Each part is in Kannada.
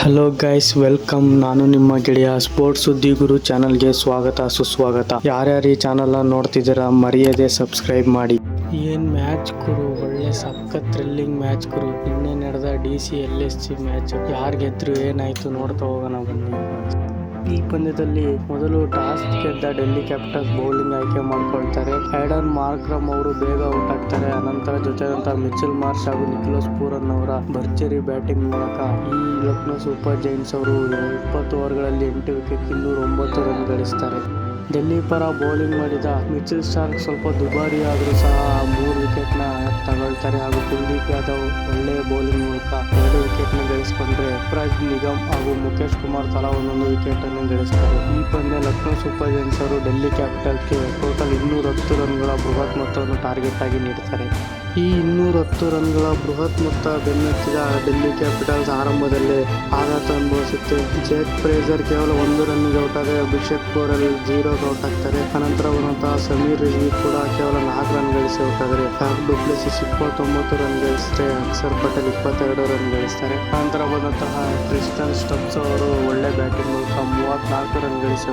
ಹಲೋ ಗೈಸ್ ವೆಲ್ಕಮ್ ನಾನು ನಿಮ್ಮ ಗೆಳೆಯ ಸ್ಪೋರ್ಟ್ಸ್ ಸುದ್ದಿ ಗುರು ಚಾನಲ್ಗೆ ಸ್ವಾಗತ, ಸುಸ್ವಾಗತ. ಯಾರ್ಯಾರು ಈ ಚಾನಲ್ ನೋಡ್ತಿದ್ದೀರಾ, ಮರೆಯದೆ ಸಬ್ಸ್ಕ್ರೈಬ್ ಮಾಡಿ. ಏನ್ ಮ್ಯಾಚ್ ಗುರು? ಒಳ್ಳೆ ಸಕ್ಕ ಥ್ರಿಲ್ಲಿಂಗ್ ಮ್ಯಾಚ್ ಗುರು. ನಿನ್ನೆ ನಡೆದ D C L S C match ಯಾರು ಗೆದ್ರು ಏನಾಯ್ತು ನೋಡ್ತಾ ಹೋಗೋಣ ಬನ್ನಿ. ಈ ಪಂದ್ಯದಲ್ಲಿ ಮೊದಲು ಟಾಸ್ ಗೆದ್ದ ಡೆಲ್ಲಿ ಕ್ಯಾಪಿಟಲ್ಸ್ ಬೌಲಿಂಗ್ ಆಯ್ಕೆ ಮಾಡ್ಕೊಳ್ತಾರೆ. ಹೈಡನ್ ಮಾರ್ಕ್ರಮ್ ಅವರು ಬೇಗ ಔಟ್ ಆಗ್ತಾರೆ. ಅನಂತರ ಜೊತೆದಂತ ಮಿಚಲ್ ಮಾರ್ಷ್ ಹಾಗೂ ನಿಕೋಲಸ್ ಪೂರನ್ ಅವರ ಭರ್ಜರಿ ಬ್ಯಾಟಿಂಗ್ ಮೂಲಕ ಈ ಲಕ್ನೋ ಸೂಪರ್ ಜೈಂಟ್ಸ್ ಅವರು ಇಪ್ಪತ್ತು ಓವರ್ಗಳಲ್ಲಿ ಎಂಟು ವಿಕೆಟ್ ಇನ್ನೂರ ಒಂಬತ್ತು ರನ್ ಗಳಿಸ್ತಾರೆ. ಡೆಲ್ಲಿ ಪರ ಬೌಲಿಂಗ್ ಮಾಡಿದ ಮಿಚಿಲ್ ಸ್ಟಾರ್ಕ್ ಸ್ವಲ್ಪ ದುಬಾರಿ ಆದರೂ ಸಹ ಮೂರು ವಿಕೆಟ್ನ ತಗೊಳ್ತಾರೆ ಹಾಗೂ ಕುಲ್ದೀಪ್ ಯಾದವ್ ಒಳ್ಳೆಯ ಬೌಲಿಂಗ್ ಮೂಲಕ ಎರಡು ವಿಕೆಟ್ನ ಗಳಿಸಿಕೊಂಡ್ರೆ ಪ್ರಜ್ ನಿಗಮ್ ಹಾಗೂ ಮುಖೇಶ್ ಕುಮಾರ್ ತಲಾ ಒಂದೊಂದು ವಿಕೆಟನ್ನು ಗಳಿಸ್ತಾರೆ. ಈ ಪಂದ್ಯ ಲಕ್ನೋ ಸೂಪರ್ ಜೈನ್ಸ್ ಅವರು ಡೆಲ್ಲಿ ಕ್ಯಾಪಿಟಲ್ಗೆ ಟೋಟಲ್ ಇನ್ನೂರ ಹತ್ತು ರನ್ಗಳ ಬೃಹತ್ ಮೊತ್ತವನ್ನು ಟಾರ್ಗೆಟ್ ಆಗಿ ನೀಡುತ್ತಾರೆ ಈ ಇನ್ನೂರ ಹತ್ತು ರನ್ಗಳ ಬೃಹತ್ ಮೊತ್ತ ಬೆನ್ನತ್ತಿದ ಡೆಲ್ಲಿ ಕ್ಯಾಪಿಟಲ್ಸ್ ಆರಂಭದಲ್ಲೇ ಆಘಾತ ಅನುಭವಿಸಿತ್ತು. ಜೇಕ್ ಫ್ರೇಜರ್ ಕೇವಲ ಒಂದು ರನ್ ಔಟ್ ಆದರೆ ಅಭಿಷೇಕ್ ಪೋರಲ್ ಜೀರೋ ಔಟ್ ಆಗ್ತಾರೆ. ಅನಂತರ ಬರುವಂತಹ ಸಮೀರ್ ರಿಜ್ವಿ ಕೂಡ ಕೇವಲ ನಾಲ್ಕು ರನ್ ಗಳಿಸಿ ಔಟ್ ಆದರೆ ಡುಪ್ಲಿಸಿಸ್ ಇಪ್ಪತ್ತೊಂಬತ್ತು ರನ್ ಗಳಿಸಿದ್ರೆ ಅಕ್ಷರ್ ಪಟೇಲ್ ಇಪ್ಪತ್ತೆರಡು ರನ್ ಗಳಿಸ್ತಾರೆ. ಅನಂತರ ಬಂದಂತಹ ಕ್ರಿಸ್ಟನ್ ಸ್ಟಪ್ಸ್ ಅವರು ಬ್ಯಾಟಿಂಗ್ ಮೂಲಕ ಮೂವತ್ನಾಲ್ಕು ರನ್ ಗಳಿಸಿ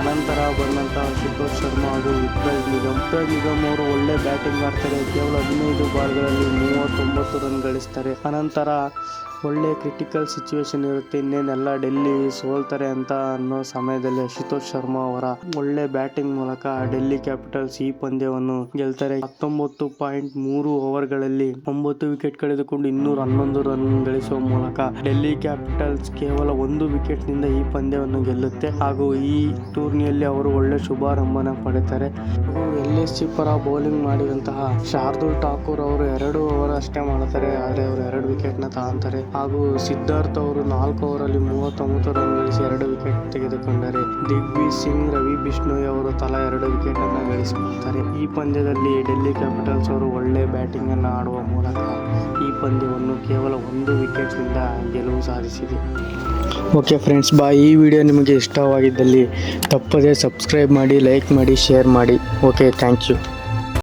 ಅನಂತರ ಬಂದಂತಹ ಶಿಖರ್ ಶರ್ಮಾ ಹಾಗೂ ವಿಕ್ರಾಜ್ ನಿಗಮ್. ವಿಕ್ರಾಜ್ ನಿಗಮ್ ಅವರು ಒಳ್ಳೆ ಬ್ಯಾಟಿಂಗ್ ಆಡ್ತಾರೆ. ಕೇವಲ ಹದಿನೈದು ಬಾಲ್ಗಳಲ್ಲಿ ಮೂವತ್ತೊಂಬತ್ತು ರನ್ ಗಳಿಸ್ತಾರೆ. ಅನಂತರ ಒಳ್ಳೆ ಕ್ರಿಟಿಕಲ್ ಸಿಚುವೇಶನ್ ಇರುತ್ತೆ. ಇನ್ನೇನೆಲ್ಲ ಡೆಲ್ಲಿ ಸೋಲ್ತಾರೆ ಅಂತ ಅನ್ನೋ ಸಮಯದಲ್ಲಿ ಅಶುತೋಷ್ ಶರ್ಮಾ ಅವರ ಒಳ್ಳೆ ಬ್ಯಾಟಿಂಗ್ ಮೂಲಕ ಡೆಲ್ಲಿ ಕ್ಯಾಪಿಟಲ್ಸ್ ಈ ಪಂದ್ಯವನ್ನು ಗೆಲ್ತಾರೆ. ಹತ್ತೊಂಬತ್ತು ಪಾಯಿಂಟ್ ಮೂರು ಓವರ್ಗಳಲ್ಲಿ ಒಂಬತ್ತು ವಿಕೆಟ್ ಕಳೆದುಕೊಂಡು ಇನ್ನೂರ ಹನ್ನೊಂದು ರನ್ ಗಳಿಸುವ ಮೂಲಕ ಡೆಲ್ಲಿ ಕ್ಯಾಪಿಟಲ್ಸ್ ಕೇವಲ ಒಂದು ವಿಕೆಟ್ನಿಂದ ಈ ಪಂದ್ಯವನ್ನು ಗೆಲ್ಲುತ್ತೆ. ಹಾಗೂ ಈ ಟೂರ್ನಿಯಲ್ಲಿ ಅವರು ಒಳ್ಳೆ ಶುಭಾರಂಭನ ಪಡೆತಾರೆ. ಹಾಗೂ ಎಲ್ ಎಸ್ ಸಿ ಪರ ಬೌಲಿಂಗ್ ಮಾಡಿದಂತಹ ಶಾರ್ದುಲ್ ಠಾಕೂರ್ ಅವರು ಎರಡು ಓವರ್ ಅಷ್ಟೇ ಮಾಡ್ತಾರೆ, ಆದರೆ ಅವರು ಎರಡು ವಿಕೆಟ್ನ ತಗೊಂತಾರೆ. ಹಾಗೂ ಸಿದ್ಧಾರ್ಥ್ ಅವರು ನಾಲ್ಕು ಓವರಲ್ಲಿ ಮೂವತ್ತೊಂಬತ್ತು ರನ್ ಗಳಿಸಿ ಎರಡು ವಿಕೆಟ್ ತೆಗೆದುಕೊಂಡರೆ, ದಿಗ್ವಿ ಸಿಂಗ್, ರವಿ ಬಿಷ್ಣೋಯ್ ಅವರು ತಲಾ ಎರಡು ವಿಕೆಟ್ ಅನ್ನ ಗಳಿಸಿಕೊಳ್ತಾರೆ ಈ ಪಂದ್ಯದಲ್ಲಿ ಡೆಲ್ಲಿ ಕ್ಯಾಪಿಟಲ್ಸ್ ಅವರು ಒಳ್ಳೆ ಬ್ಯಾಟಿಂಗ್ ಅನ್ನು ಆಡುವ ಮೂಲಕ ಈ ಪಂದ್ಯವನ್ನು ಕೇವಲ ಒಂದು ವಿಕೆಟ್ನಿಂದ ಗೆಲುವು ಸಾಧಿಸಿದೆ. ಓಕೆ ಫ್ರೆಂಡ್ಸ್ ಬಾ, ಈ ವಿಡಿಯೋ ನಿಮಗೆ ಇಷ್ಟವಾಗಿದ್ದಲ್ಲಿ ತಪ್ಪದೇ ಸಬ್ಸ್ಕ್ರೈಬ್ ಮಾಡಿ ಲೈಕ್ ಮಾಡಿ ಶೇರ್ ಮಾಡಿ. Okay Thank you.